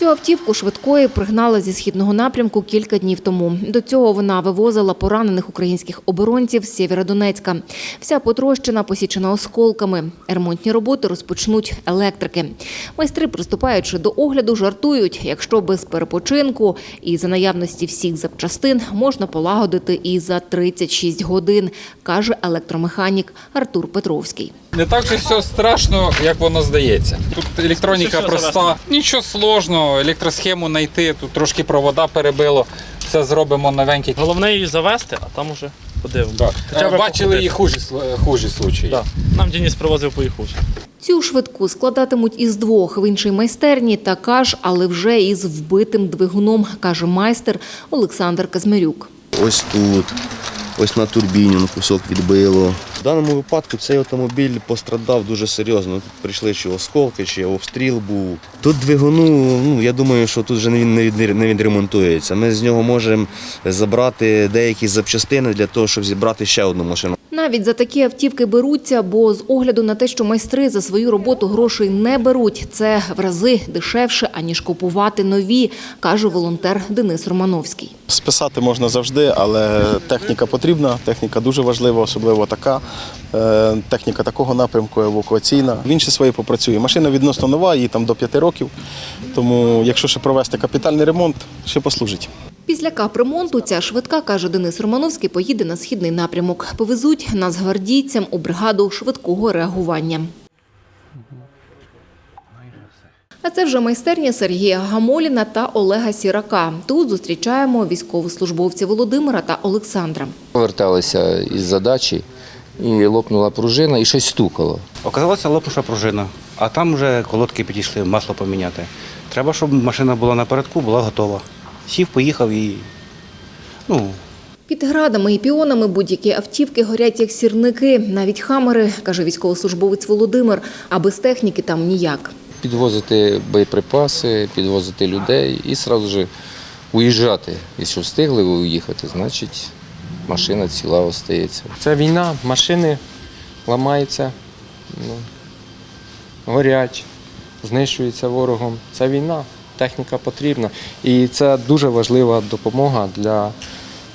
Цю автівку швидкої пригнали зі східного напрямку кілька днів тому. До цього вона вивозила поранених українських оборонців з Сєвєродонецька. Вся потрощена, посічена осколками. Ремонтні роботи розпочнуть електрики. Майстри, приступаючи до огляду, жартують, якщо без перепочинку і за наявності всіх запчастин можна полагодити і за 36 годин, каже електромеханік Артур Петровський. Не так же все страшно, як воно здається. Тут електроніка проста, нічого сложного, електросхему знайти, тут трошки провода перебило, все зробимо новеньке. Головне її завести, а там уже подивимо. Да. Е, Бачили і хужі, сл- хужі случаї. Да. Нам Денис привозив по їх учі. Цю швидку складатимуть із двох в іншій майстерні, така ж, але вже із вбитим двигуном, каже майстер Олександр Казмирюк. ось тут, ось на турбіні ну, кусок відбило. В даному випадку цей автомобіль пострадав дуже серйозно. Тут прийшли чи осколки, чи обстріл був. Тут двигуну, ну я думаю, що тут вже він- не відремонтується. Ми з нього можемо забрати деякі запчастини для того, щоб зібрати ще одну машину. Навіть за такі автівки беруться, бо з огляду на те, що майстри за свою роботу грошей не беруть, це в рази дешевше, аніж купувати нові, каже волонтер Денис Романовський. Списати можна завжди, але техніка потрібна, техніка дуже важлива, особливо така. Е, Техніка такого напрямку евакуаційна. Він ще своє попрацює. Машина відносно нова, їй там до 5 років. Тому, якщо ще провести капітальний ремонт, ще послужить. Після капремонту ця швидка, каже Денис Романовський, поїде на східний напрямок. Повезуть нацгвардійцям у бригаду швидкого реагування. А це вже майстерня Сергія Гамоліна та Олега Сірака. Тут зустрічаємо військовослужбовців Володимира та Олександра. Поверталися із задачі, і лопнула пружина, і щось стукало. Оказалося лопнувша пружина, а там вже колодки підійшли, масло поміняти. Треба, щоб машина була напередку, була готова. Сів, поїхав і ну, Під градами і піонами будь-які автівки горять як сірники, навіть хамери, каже військовослужбовець Володимир, а без техніки там ніяк. Підвозити боєприпаси, підвозити людей і одразу ж уїжджати. Якщо встигли ви уїхати, значить машина ціла остається. Це війна, машини ламаються, ну, горять, знищуються ворогом. Це війна, техніка потрібна. І це дуже важлива допомога для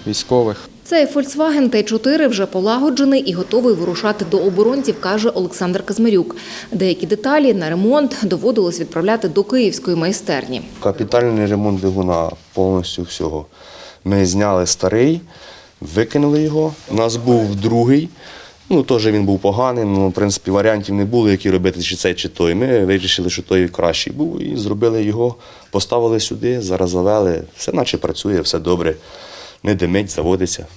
військових. Цей Volkswagen T4 вже полагоджений і готовий вирушати до оборонців, каже Олександр Казмирюк. Деякі деталі на ремонт доводилось відправляти до київської майстерні. Капітальний ремонт двигуна повністю всього. Ми зняли старий, викинули його. У нас був другий. Ну, теж він був поганий, ну, в принципі, варіантів не було, які робити, чи цей, чи той. Ми вирішили, що той кращий був, і зробили його, поставили сюди, зараз завели. Все наче працює, все добре, не димить, заводиться.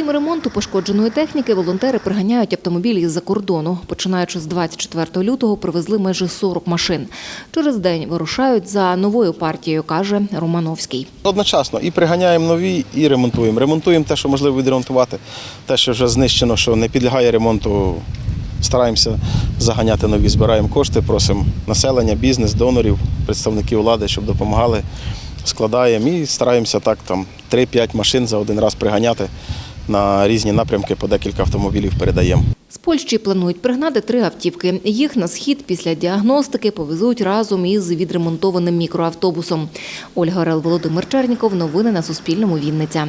Крім ремонту пошкодженої техніки, волонтери приганяють автомобілі з-за кордону. Починаючи з 24 лютого, привезли майже 40 машин. Через день вирушають за новою партією, каже Романовський. Одночасно і приганяємо нові, і ремонтуємо. Ремонтуємо те, що можливо відремонтувати, те, що вже знищено, що не підлягає ремонту. Стараємося заганяти нові, збираємо кошти, просимо населення, бізнес, донорів, представників влади, щоб допомагали. Складаємо і стараємося так там 3-5 машин за один раз приганяти на різні напрямки, по декілька автомобілів передаємо. З Польщі планують пригнати три автівки. Їх на схід після діагностики повезуть разом із відремонтованим мікроавтобусом. Ольга Орел, Володимир Черніков. Новини на Суспільному. Вінниця.